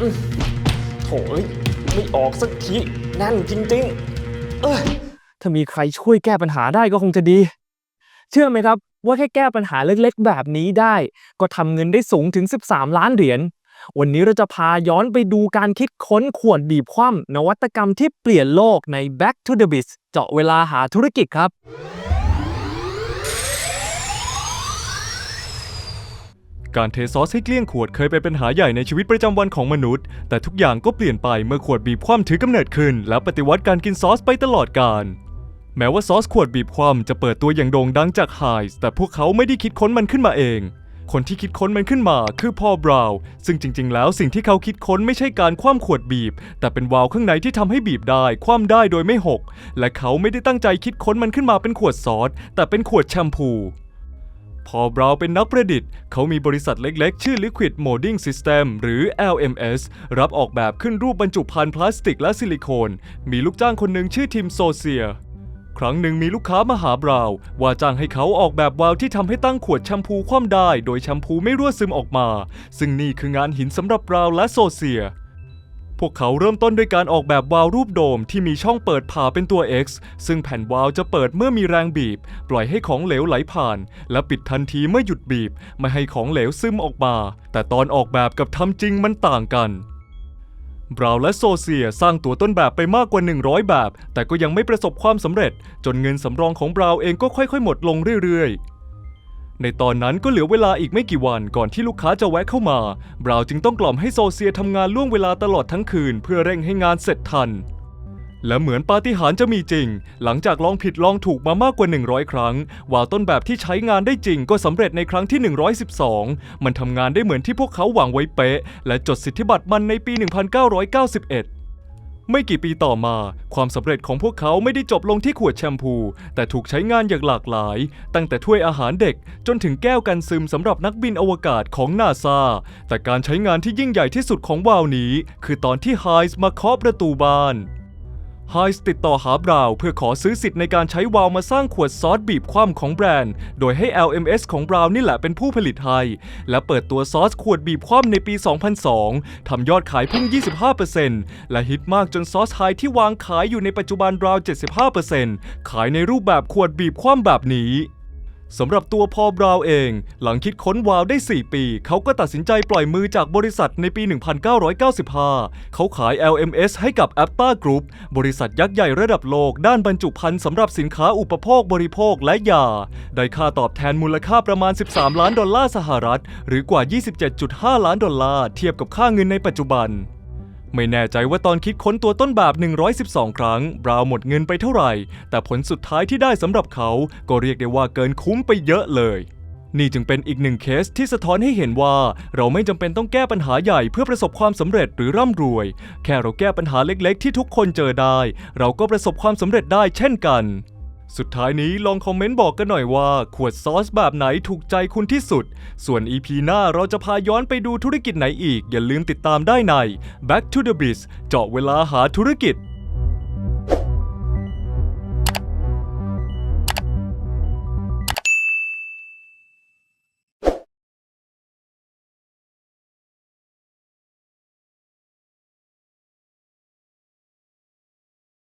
อืมโถยไม่ออกสักทีแน่นจริงๆ เอ้ยถ้ามีใครช่วยแก้ปัญหาได้ก็คงจะดี เชื่อไหมครับ ว่าแค่แก้ปัญหาเล็กๆ แบบนี้ได้ ก็ทำเงินได้สูงถึง 13 ล้านเหรียญ วันนี้เราจะพาย้อนไปดูการคิดค้นขวดบีบคว่ำนวัตกรรมที่เปลี่ยนโลกใน Back to the Biz เจาะเวลาหาธุรกิจครับ การเทซอสให้เกลี้ยงขวดเคยเป็นปัญหาใหญ่ในชีวิตประจำวันของมนุษย์ แต่ทุกอย่างก็เปลี่ยนไปเมื่อขวดบีบคว่ำถือกำเนิดขึ้น และปฏิวัติการกินซอสไปตลอดกาลแม้ว่าซอสขวดบีบคว่ำจะเปิดตัวอย่างโด่งดังจากไฮส์แต่พวกเขาไม่ได้คิดค้นมันขึ้นมาเอง คนที่คิดค้นมันขึ้นมาคือพอบราวน์ซึ่งจริง ๆ แล้วสิ่งที่เขาคิดค้นไม่ใช่การคว่ำขวดบีบ แต่เป็นวาล์วข้างในที่ทำให้บีบได้คว่ำได้โดยไม่หก และเขาไม่ได้ตั้งใจคิดค้นมันขึ้นมาเป็นขวดซอสแต่เป็นขวดแชมพู พอบราวเป็นนักประดิษฐ์ เขามีบริษัทเล็กๆ ชื่อ Liquid Molding System หรือ LMS รับออกแบบขึ้นรูปบรรจุภัณฑ์พลาสติกและซิลิโคน มีลูกจ้างคนหนึ่งชื่อทิมโซเซีย ครั้งหนึ่งมีลูกค้ามาหาบราว ว่าจ้างให้เขาออกแบบวาล์วที่ทำให้ตั้งขวดแชมพูคว่ำได้ โดยแชมพูไม่รั่วซึมออกมา ซึ่งนี่คืองานหินสำหรับบราวและโซเซีย พวกเขาเริ่มต้นด้วยการออกแบบวาล์วรูปโดมที่มีช่องเปิดผ่าเป็นตัว X ซึ่งแผ่นวาล์วจะเปิดเมื่อมีแรงบีบ ปล่อยให้ของเหลวไหลผ่าน และปิดทันทีเมื่อหยุดบีบ ไม่ให้ของเหลวซึมออกมา แต่ตอนออกแบบกับทำจริงมันต่างกันบราวและโซเซียสร้างตัวต้นแบบไปมากกว่า 100 แบบ แต่ก็ยังไม่ประสบความสำเร็จ จนเงินสำรองของบราวเองก็ค่อยๆ หมดลงเรื่อยๆ ในตอนนั้นก็เหลือเวลาอีกไม่กี่วันก่อนที่ลูกค้าจะแวะเข้ามา บราวน์จึงต้องกล่อมให้โซเซียทำงานล่วงเวลาตลอดทั้งคืน เพื่อเร่งให้งานเสร็จทัน และเหมือนปาฏิหาริย์จะมีจริง หลังจากลองผิดลองถูกมามากกว่า 100 ครั้ง วาวต้นแบบที่ใช้งานได้จริงก็สำเร็จในครั้งที่ 112 มันทำงานได้เหมือนที่พวกเขาหวังไว้เป๊ะ และจดสิทธิบัตรมันในปี 1991 ไม่กี่ปีต่อมา ความสำเร็จของพวกเขาไม่ได้จบลงที่ขวดแชมพู แต่ถูกใช้งานอย่างหลากหลาย ตั้งแต่ถ้วยอาหารเด็กจนถึงแก้วกันซึมสำหรับนักบินอวกาศของนาซาแต่การใช้งานที่ยิ่งใหญ่ที่สุดของวาล์วนี้ คือตอนที่ไฮส์มาเคาะประตูบ้าน ไฮส์ติดต่อหาบราวเพื่อขอซื้อสิทธิ์ในการใช้วาล์วมาสร้างขวดซอสบีบคว่ำของแบรนด์ โดยให้ LMS ของบราวนี่แหละเป็นผู้ผลิตไทยและเปิดตัวซอสขวดบีบคว่ำในปี 2002 ทำยอดขายพุ่ง 25%และฮิตมากจนซอสไฮที่วางขายอยู่ในปัจจุบันราว 75%ขายในรูปแบบขวดบีบคว่ำแบบนี้ สำหรับตัวพอบราว์เอง หลังคิดค้นวาวได้ 4 ปี เขาก็ตัดสินใจปล่อยมือจากบริษัทในปี 1995 เขาขาย LMS ให้กับ Apta Group บริษัทยักษ์ใหญ่ระดับโลก ด้านบรรจุภัณฑ์สำหรับสินค้าอุปโภคบริโภคและยา ได้ค่าตอบแทนมูลค่าประมาณ 13 ล้านดอลลาร์สหรัฐ หรือกว่า 27.5 ล้านดอลลาร์เทียบกับค่าเงินในปัจจุบัน ไม่แน่ใจว่าตอนคิดค้นตัวต้นแบบ 112 ครั้ง บราวหมดเงินไปเท่าไหร่ แต่ผลสุดท้ายที่ได้สำหรับเขาก็เรียกได้ว่าเกินคุ้มไปเยอะเลยนี่จึงเป็นอีกหนึ่งเคสที่สะท้อนให้เห็นว่า เราไม่จำเป็นต้องแก้ปัญหาใหญ่เพื่อประสบความสำเร็จหรือร่ำรวย แค่เราแก้ปัญหาเล็กๆ ที่ทุกคนเจอได้ เราก็ประสบความสำเร็จได้เช่นกัน สุดท้ายนี้ลองคอมเมนต์บอกกันหน่อยว่า ขวดซอสแบบไหนถูกใจคุณที่สุด ส่วน EP หน้าเราจะพาย้อนไปดูธุรกิจไหนอีก อย่าลืมติดตามได้ใน Back to the Biz เจาะเวลาหาธุรกิจ